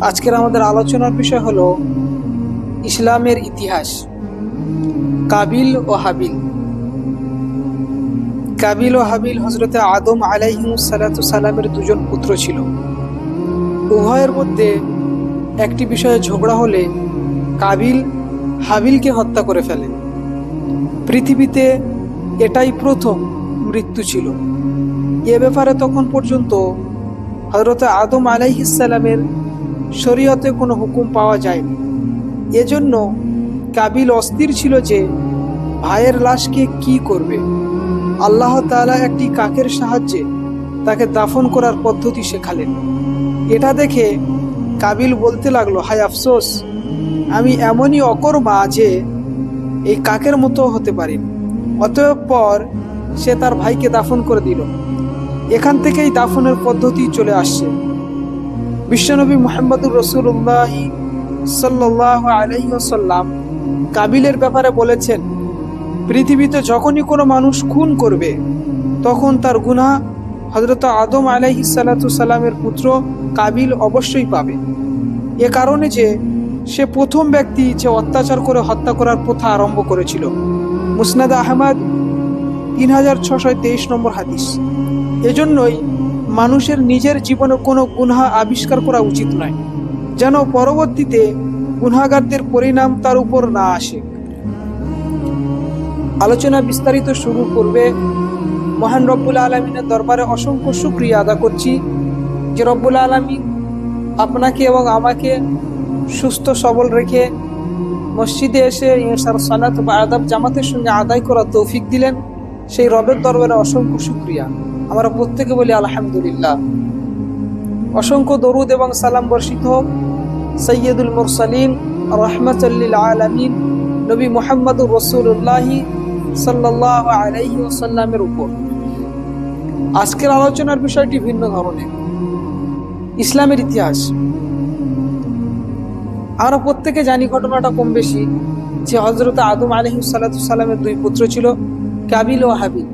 আজকের আমাদের আলোচনার বিষয় হলো ইসলামের ইতিহাস, কাবিল ও হাবিল। কাবিল ও হাবিল হজরতে আদম সালামের দুজন পুত্র ছিল। উভয়ের মধ্যে একটি বিষয়ে ঝগড়া হলে কাবিল হাবিলকে হত্যা করে ফেলে। পৃথিবীতে এটাই প্রথম মৃত্যু ছিল। এ ব্যাপারে তখন পর্যন্ত হজরত আদম আলাইহিসালামের শরীয়তে কোনো হুকুম পাওয়া যায়নি। এজন্য কাবিল অস্থির ছিল যে ভাইয়ের লাশকে কি করবে? আল্লাহ তাআলা একটি কাকের সাহায্যে তাকে দাফন করার পদ্ধতি শেখালেন। এটা দেখে কাবিল বলতে লাগল, হায় আফসোস, আমি এমনই অকর্মা যে এই কাকের মতো হতে পারি অতএব পর সে তার ভাইকে দাফন করে দিল। এখান থেকেই দাফনের পদ্ধতি চলে আসছে। বিশ্বনবী মোহাম্মদুর রসুল্লাহ সাল্লাহ আলহিসাল্লাম কাবিলের ব্যাপারে বলেছেন, পৃথিবীতে যখনই কোনো মানুষ খুন করবে, তখন তার গুনাহ হজরত আদম আলাইহি সাল্লামের পুত্র কাবিল অবশ্যই পাবে। এ কারণে যে সে প্রথম ব্যক্তি যে অত্যাচার করে হত্যা করার প্রথা আরম্ভ করেছিল। মুসনাদ আহমদ, তিন হাজার ছশো তেইশ নম্বর হাদিস। এজন্যই মানুষের নিজের জীবনে কোনো গুনহা আবিষ্কার করা উচিত নয়, যেন পরবর্তীতে গুনাগারদের পরিণাম তার উপর না আসে। আলোচনা বিস্তারিত শুরু করবে মহান রব্বুল আলমিনের দরবারে অসংখ্য সুক্রিয়া আদা করছি যে রব্বুল আলমিন আপনাকে এবং আমাকে সুস্থ, সবল রেখে মসজিদে এসে ইনসার সালাত বা আদাব জামাতের সঙ্গে আদায় করার তৌফিক দিলেন। সেই রবের দরবারে অসংখ্য শুক্রিয়া। আমরা প্রত্যেকে বলি, আলহামদুলিল্লাহ। অসংখ্য দরুদ এবং সালাম বর্ষিত হোক। সৈয়দুল মুরসালিন রহমতুল্লিল আলমিন, নবী মোহাম্মদুর রসুল্লাহি সাল্লাহ আলাইহি ওসাল্লামের উপর। আজকের আলোচনার বিষয়টি ভিন্ন ধরনের। ইসলামের ইতিহাস। আমরা প্রত্যেকে জানি ঘটনাটা কম বেশি যে হজরত আদম আলহি সাল্লামের দুই পুত্র ছিল কাবিল ও হাবিল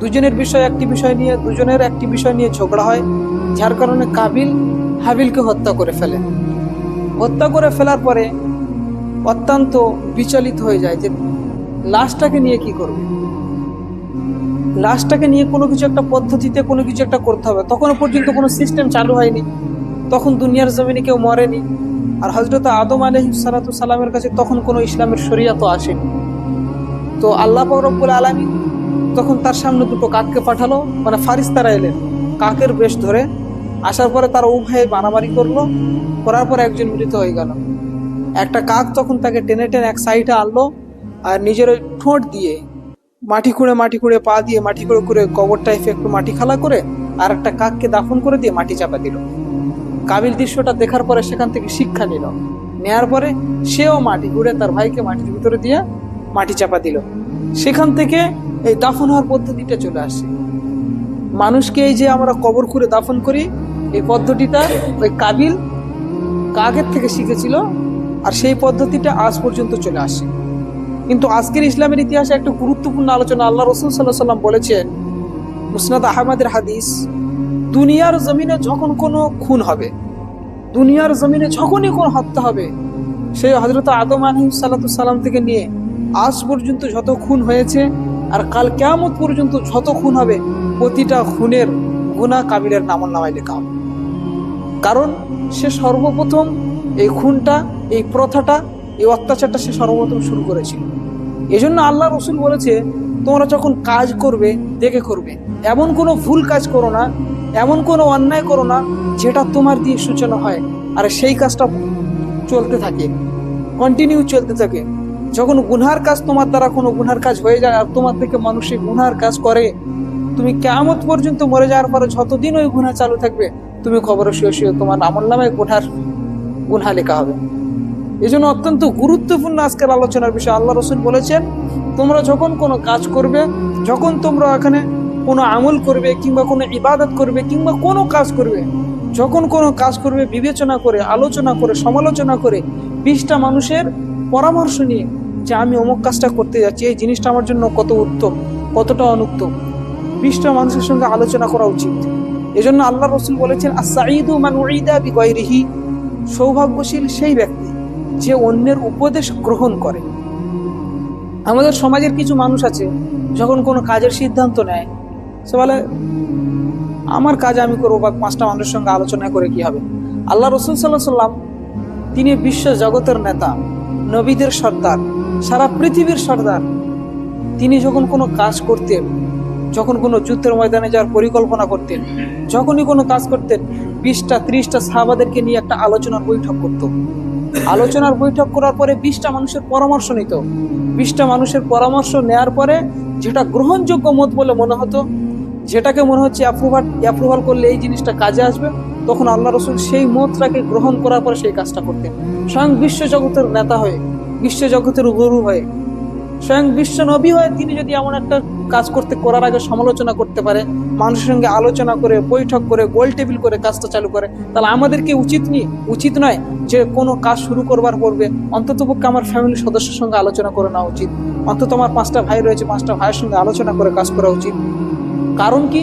দুজনের বিষয় একটি বিষয় নিয়ে, দুজনের একটি বিষয় নিয়ে ঝগড়া হয়, যার কারণে কাবিল হাবিলকে হত্যা করে ফেলে। হত্যা করে ফেলার পরে অত্যন্ত বিচলিত হয়ে যায় যে লাশটাকে নিয়ে কি করবে? লাশটাকে নিয়ে কোনো কিছু একটা পদ্ধতিতে কোনো কিছু একটা করতে হবে। তখনও পর্যন্ত কোনো সিস্টেম চালু হয়নি। তখন দুনিয়ার জমিনে কেউ মরেনি। আর হজরত আদম আলহ সালাতু সালামের কাছে তখন কোনো ইসলামের শরিয়াত আসেনি। তো আল্লাহ রব্বুল আলমী তখন তার সামনে দুটো কাককে পাঠালো মানে ফারিস্তারা এলেন। কাকের বেশ ধরে আসার পরে তারা উভয়ে বানাবাড়ি করল, করার পর একজন মৃত হয়ে গেল। একটা কাক তখন তাকে টেনে টেনে এক সাইডে আনলো আর নিজের ওই ঠোঁট দিয়ে মাটি খুঁড়ে মাটি খুঁড়ে পা দিয়ে মাটি খুঁড়ে করে করে কবরটা একটু মাটি খালা করে, আর একটা কাককে দাফন করে দিয়ে মাটি চাপা দিল। কাবিল দৃশ্যটা দেখার পরে সেখান থেকে শিক্ষা নিল। নেয়ার পরে সেও মাটি ঘুরে তার ভাইকে মাটির ভিতরে দিয়ে মাটি চাপা দিল। সেখান থেকে এই দাফন হওয়ার পদ্ধতিটা চলে আসে। মানুষকে এই যে আমরা কবর খুঁড়ে দাফন করি, এই পদ্ধতিটা ওই কাবিল কাকের থেকে শিখেছিল আর সেই পদ্ধতিটা আজ পর্যন্ত চলে আসে। কিন্তু আজকের ইসলামের ইতিহাসে একটা গুরুত্বপূর্ণ আলোচনা আল্লাহ রসুল সাল্লাহ সাল্লাম বলেছেন, মুসনাদ আহমদের হাদিস দুনিয়ার জমিনে যখন কোনো খুন হবে, দুনিয়ার জমিনে যখনই কোনো হত্যা হবে, সেই হজরত আদম আলহিম সাল্লাম থেকে নিয়ে আজ পর্যন্ত যত খুন হয়েছে আর কাল কেমন পর্যন্ত যত খুন হবে, প্রতিটা খুনের গুণা কাবিলের নামন নামায় লেখা হবে। কারণ সে সর্বপ্রথম এই খুনটা, এই প্রথাটা, এই অত্যাচারটা সে সর্বপ্রথম শুরু করেছিল। এজন্য আল্লাহ রসুল বলেছে, তোমরা যখন কাজ করবে, দেখে করবে। এমন কোনো ভুল কাজ করো না এমন কোনো অন্যায় করো না যেটা তোমার দিয়ে সূচনা হয়। আর সেই কাজটা চলতে থাকে কন্টিনিউ চলতে থাকে। যখন গুনহার কাজ তোমার দ্বারা কোনো গুনহার কাজ হয়ে যায় আর তোমার থেকে মানুষ সেই গুনহার কাজ করে, তুমি কেমত পর্যন্ত মরে যাওয়ার পরে যতদিন ওই গুনহা চালু থাকবে, তুমি খবর শুয়ে শুয়ে তোমার আমল নামে গুনহার গুনহা লেখা হবে। এই জন্য অত্যন্ত গুরুত্বপূর্ণ আজকের আলোচনার বিষয়। আল্লাহ রসুল বলেছেন, তোমরা যখন কোনো কাজ করবে, যখন তোমরা এখানে কোনো আমল করবে কিংবা কোনো ইবাদত করবে কিংবা কোনো কাজ করবে, যখন কোনো কাজ করবে, বিবেচনা করে, আলোচনা করে, সমালোচনা করে, বিশটা মানুষের পরামর্শ নিয়ে যে আমি অমুক কাজটা করতে যাচ্ছি, এই জিনিসটা আমার জন্য কত উত্তম, কতটা অনুত্তম। বিশটা মানুষের সঙ্গে আলোচনা করা উচিত। এজন্য আল্লাহ রসুল বলেছেন আসাইদু মান বিগয়রিহি। সৌভাগ্যশীল সেই ব্যক্তি যে অন্যের উপদেশ গ্রহণ করে। আমাদের সমাজের কিছু মানুষ আছে, যখন কোনো কাজের সিদ্ধান্ত নেয় সে বলে, আমার কাজ আমি করব বা পাঁচটা মানুষের সঙ্গে আলোচনা করে কি হবে? আল্লাহ রসুল সাল্লাহ সাল্লাম তিনি বিশ্ব জগতের নেতা, নবীদের সর্দার, সারা পৃথিবীর সর্দার। তিনি যখন কোনো কাজ করতেন, যখন কোনো যুদ্ধের ময়দানে যাওয়ার পরিকল্পনা করতেন, যখনই কোনো কাজ করতেন, বিশটা, ত্রিশটা সাহাবাদেরকে নিয়ে একটা আলোচনার বৈঠক করত। আলোচনার বৈঠক করার পরে বিশটা মানুষের পরামর্শ নিত। বিশটা মানুষের পরামর্শ নেয়ার পরে যেটা গ্রহণযোগ্য মত বলে মনে হতো যেটাকে মনে হচ্ছে অ্যাপ্রুভাল অ্যাপ্রুভাল করলে এই জিনিসটা কাজে আসবে, তখন আল্লাহ রসুল সেই মতটাকে গ্রহণ করার পরে সেই কাজটা করতেন। স্বয়ং বিশ্ব জগতের নেতা হয়ে, বিশ্ব জগতের গুরু হয়ে, স্বয়ং বিশ্ব নবী হয়ে তিনি যদি এমন একটা কাজ করতে, করার আগে সমালোচনা করতে পারে, মানুষের সঙ্গে আলোচনা করে, বৈঠক করে, গোল টেবিল করে কাজটা চালু করে, তাহলে আমাদেরকে উচিত নি? উচিত নয় যে কোনো কাজ শুরু করবার পূর্বে অন্ততপক্ষে আমার ফ্যামিলির সদস্যের সঙ্গে আলোচনা করে নেওয়া উচিত। অন্তত আমার পাঁচটা ভাই রয়েছে, পাঁচটা ভাইয়ের সঙ্গে আলোচনা করে কাজ করা উচিত। কারণ কি